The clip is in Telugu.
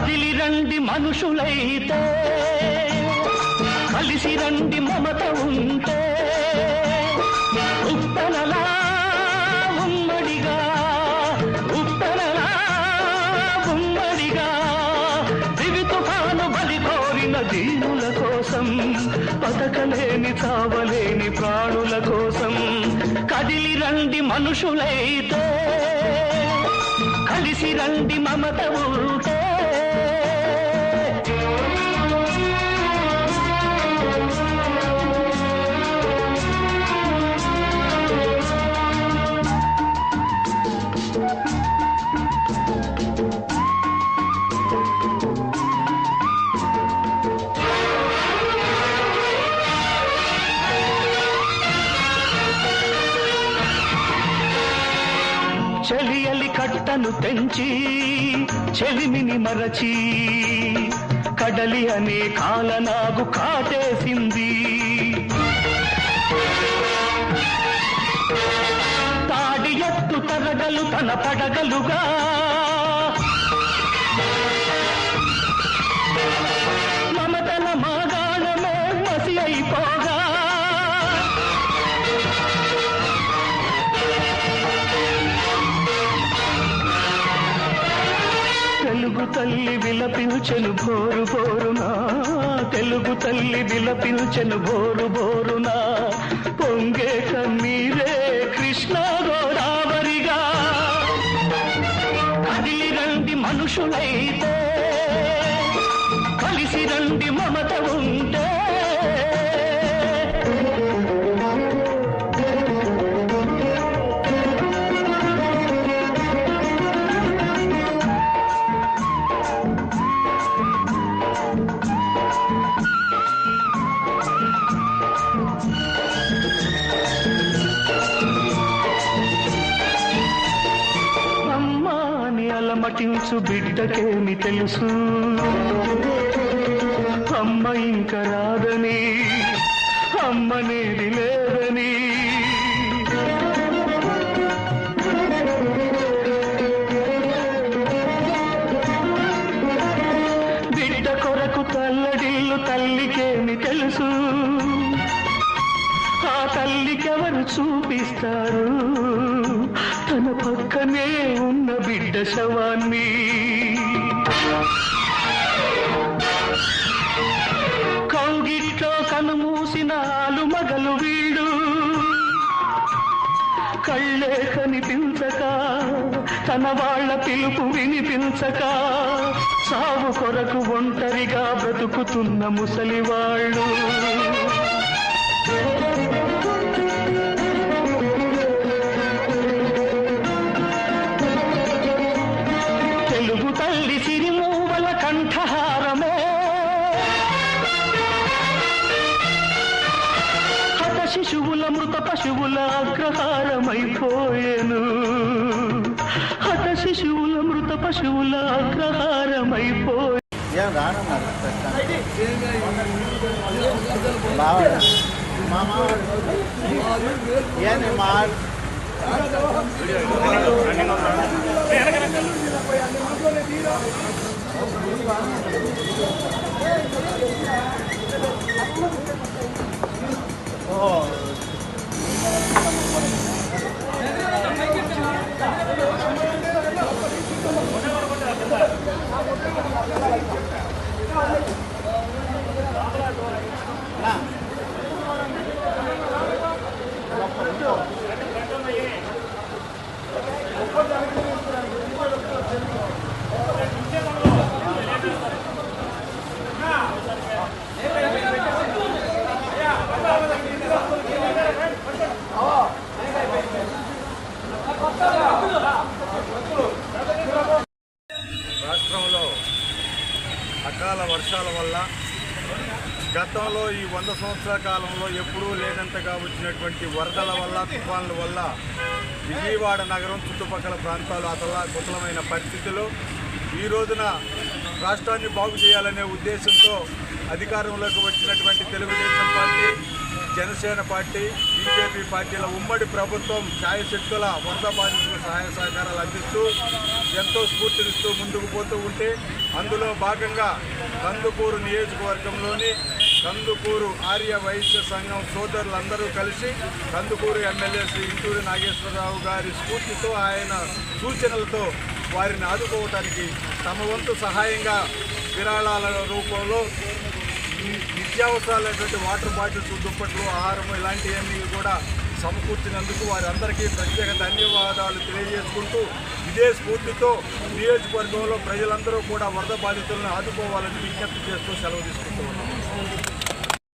కదిలి రండి మనుషులైతే కలిసి రండి మమత ఉంటే. ఉప్పెనలా ఉమ్మడిగా ఉప్పెనలా ఉమ్మడిగా దివి తుఫాను బలి కోరిన దీనుల కోసం పతకలేని చావలేని ప్రాణుల కోసం కదిలి రండి మనుషులైతే కలిసి రండి మమత ఉంటే. తను పెంచి తెంచి చెలిమిని మరచి కడలి అనే కాలనాగు కాటేసింది. తాడి ఎత్తు తరగలు తన పడగలుగా తల్లి విలపించెను భోరు భోరునా తెలుగు తల్లి విలపించెను భోరు భోరునా పొంగే కన్నీరే కృష్ణ గోదావరిగా. కదిలి రండి మనుషులైతే. కలిసి రండి మమత ఉంటే. అలమటించు బిడ్డకేమి తెలుసు? అమ్మ ఇంక రాదని అమ్మనేది లేదని. బిడ్డ కొరకు తల్లడిల్లు తల్లికేమి తెలుసు? ఆ తల్లికెవరు చూపిస్తారు? తన పక్కనే ఉన్న బిడ్డ శవాన్ని కౌగిట్లో కనుమూసిన ఆలు మగలు వీడు. కళ్ళే కనిపించక తన వాళ్ళ పిలుపు వినిపించక సాగు కొరకు ఒంటరిగా బ్రతుకుతున్న ముసలివాళ్ళు. శిశువుల మృత పశువుల అగ్రహారమైపోయేను హత శిశువుల మృత పశువుల అగ్రహారమైపోయే ఏం అకాల వర్షాల వల్ల గతంలో ఈ వంద సంవత్సరాల కాలంలో ఎప్పుడూ లేనంతగా వచ్చినటువంటి వరదల వల్ల తుఫాన్ల వల్ల విజయవాడ నగరం చుట్టుపక్కల ప్రాంతాలు అతలా కుతలమైన పరిస్థితులు. ఈ రోజున రాష్ట్రాన్ని బాగు చేయాలనే ఉద్దేశంతో అధికారంలోకి వచ్చినటువంటి Telugu Desam party Janasena party BJP పార్టీల ఉమ్మడి ప్రభుత్వం ఛాయశక్తుల వరద బాధితులకు సహాయ సహకారాలు అందిస్తూ ఎంతో స్ఫూర్తినిస్తూ ముందుకు పోతూ ఉంటే అందులో భాగంగా కందుకూరు నియోజకవర్గంలోని కందుకూరు ఆర్య వైశ్య సంఘం సోదరులందరూ కలిసి కందుకూరు ఎమ్మెల్యే శ్రీ ఇంటూరి నాగేశ్వరరావు గారి స్ఫూర్తితో ఆయన సూచనలతో వారిని ఆదుకోవటానికి తమ వంతు సహాయంగా విరాళాల రూపంలో నిత్యావసరాలైనటువంటి వాటర్ బాటిల్స్ దుప్పట్లు ఆహారం ఇలాంటివన్నీ కూడా సమకూర్చినందుకు వారందరికీ ప్రత్యేక ధన్యవాదాలు తెలియజేసుకుంటూ ఇదే స్ఫూర్తితో నియోజకవర్గంలో ప్రజలందరూ కూడా వరద బాధితులను ఆదుకోవాలని విజ్ఞప్తి చేస్తూ సెలవు తీసుకుంటూ ఉన్నాం.